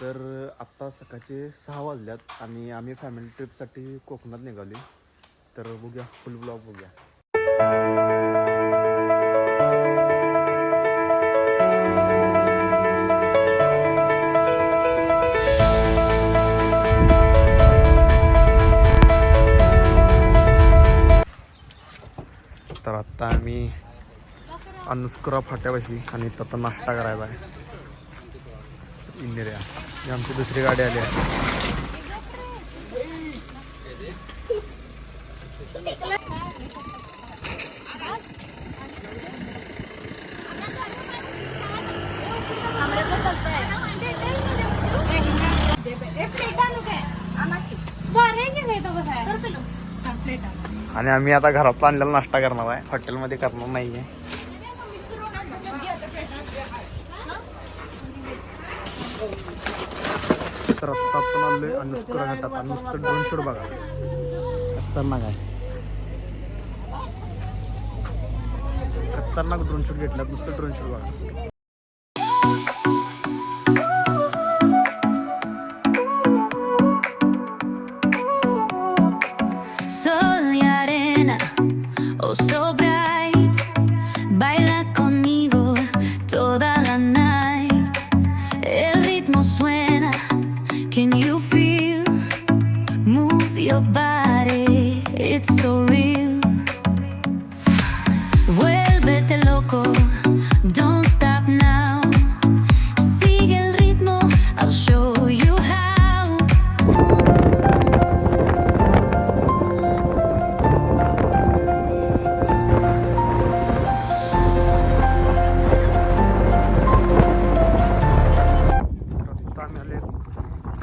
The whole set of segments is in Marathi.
तर आत्ता सकाळचे सहा वाजल्यात आणि आम्ही फॅमिली ट्रिपसाठी कोकणात निघाली तर बघूया फुल ब्लॉग बघूया. तर आत्ता आम्ही अनुस्कुरा फाट्यापाशी आणि इथं नाश्ता करायचा आहे. इंदिरा. आमची दुसरी गाडी आली आहे. आणि आम्ही आता घरात आणलेला नाश्ता करणार आहे. हॉटेलमध्ये करणार नाही आहे तर आत्ता आपण आलोय अनुस्कुरा घाटात आणि नुसतं ड्रोन शूट बघा. खतरनाक आहे. खतरनाक ड्रोन शूट घेतल्यात नुसतं ड्रोन शूट बघा.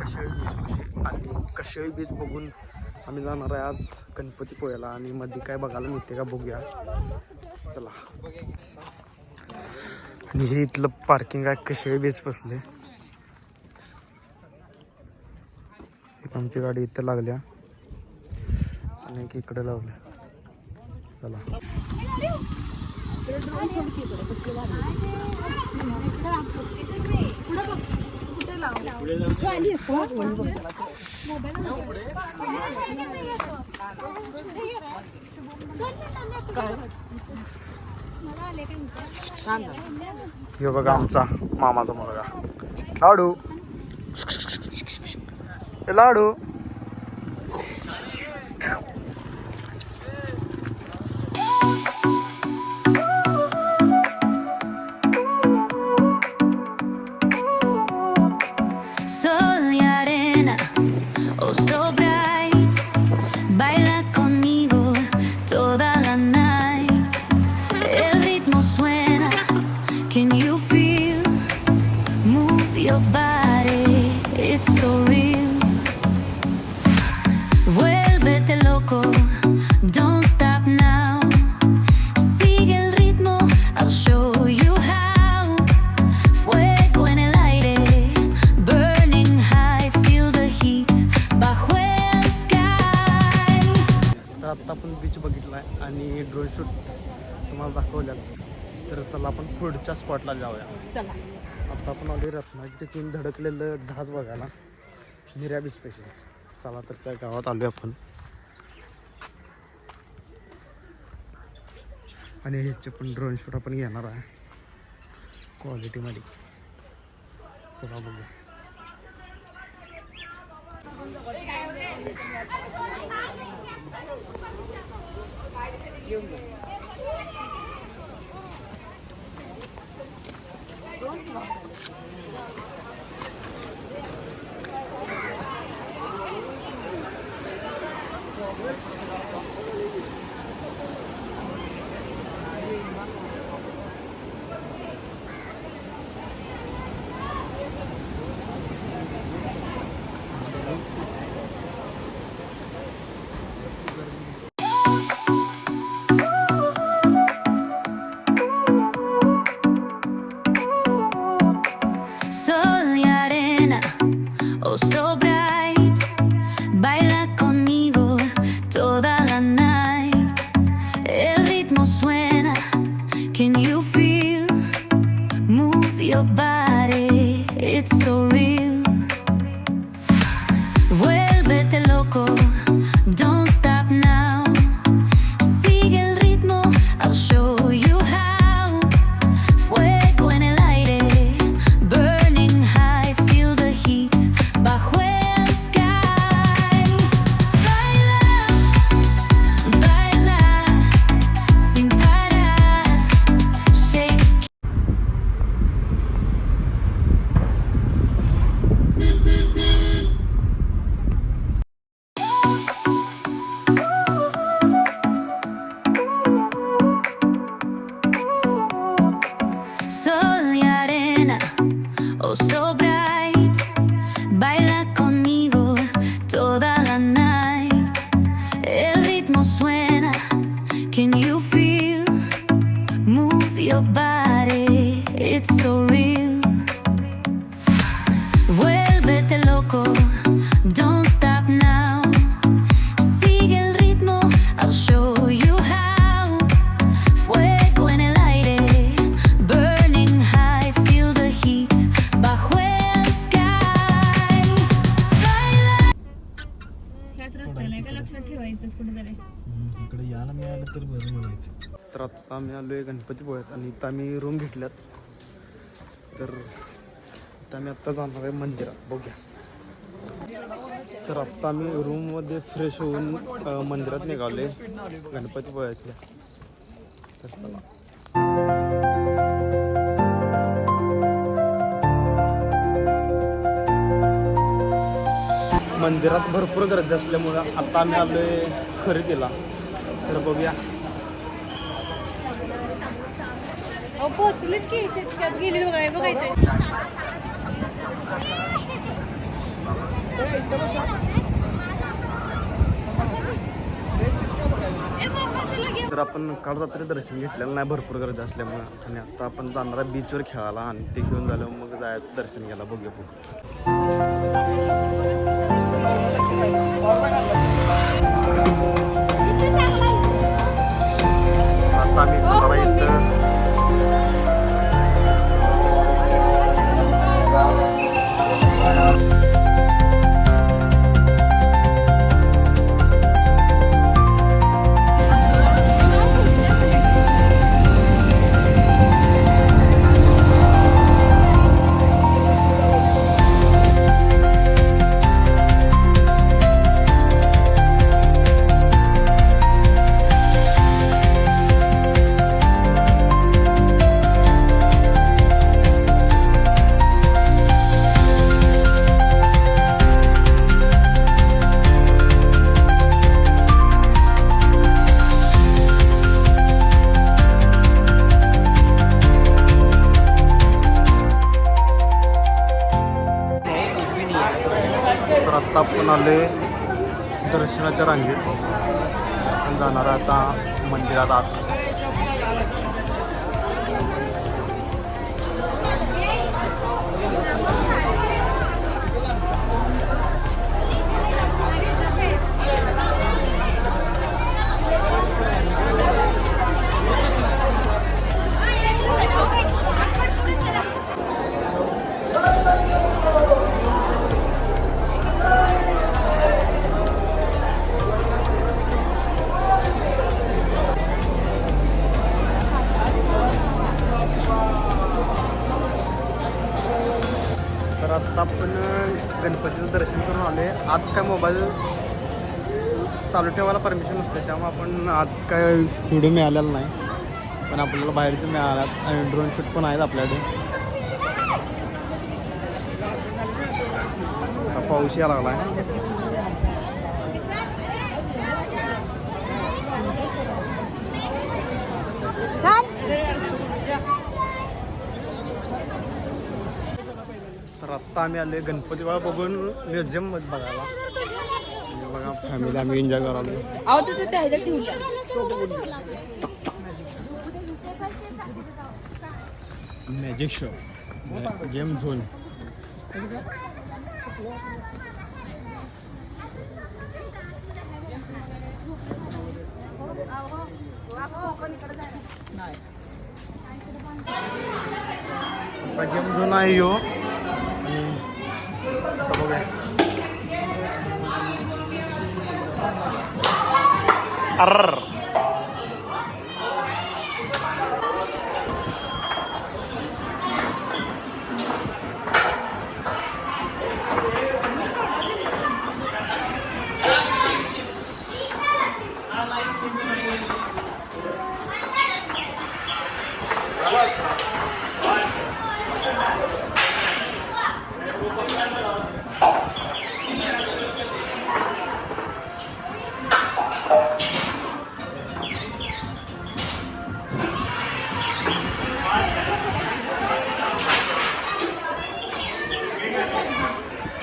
कशाळी बीचपाशी आणि कशाळी बीच बघून आम्ही जाणार आहे आज गणपतीपुळ्याला आणि मध्ये काय बघायला मिळते का बघूया. चला. आणि हे इथलं पार्किंग आहे कशाळी बीच बसले आमची गाडी इथं लागल्या. आणि इकडे लावल्या. चला. हे बघा आमचा मामाचा मुलगा. लाडू. लाडू. पुढच्या स्पॉटला जाऊया. आता आपण आले रत्नागिरीतून धडकलेलं जहाज बघायला. मिऱ्या बीचपाशी चला तर त्या गावात आलो आपण. आणि ह्याचे पण ड्रोन शूट आपण घेणार आहे. क्वालिटीमध्ये चला बघूया. 何? Усе обрізано आता आम्ही आलो आहे गणपतीपुळ्यात आणि इथं आम्ही रूम घेतल्यात. तर इथं आम्ही आत्ता जाणार आहे मंदिरात. बघूया. तर आत्ता आम्ही रूममध्ये फ्रेश होऊन मंदिरात मंदिरात आहे गणपतीपुळ्यातल्या. तर चला. मंदिरात भरपूर गर्दी असल्यामुळं आता आम्ही आलो आहे खरेदीला. तर बघूया. पोचलीत की त्याच्यात गेली बघाय बघायचं तर आपण काल रात्री दर्शन घेतलेलं नाही भरपूर गर्दी असल्यामुळं. आणि आता आपण जाणार आहे बीचवर खेळायला आणि ते घेऊन झालं मग जायचं दर्शन घ्यायला बघूया आता आम्ही आत्ता आले दर्शनाच्या रांगेत जाणार आता मंदिरात आत. चालू ठेवायला परमिशन नसते त्यामुळे आपण आत काय व्हिडिओ मिळालेला नाही. पण आपल्याला बाहेरचं मिळाल्यात आणि ड्रोन शूट पण आहेत आपल्याकडे. आता पाऊस यायला लागला आहे तर आत्ता आम्ही आले गणपतीबाळा बघून म्युझियम बघायला. बघा फॅमिली आम्ही एन्जॉय करायला अहो तर त्या ह्याच्यात ठेवल्या magic show game zone game zone आहे यो आणि आता बघूया. अर्र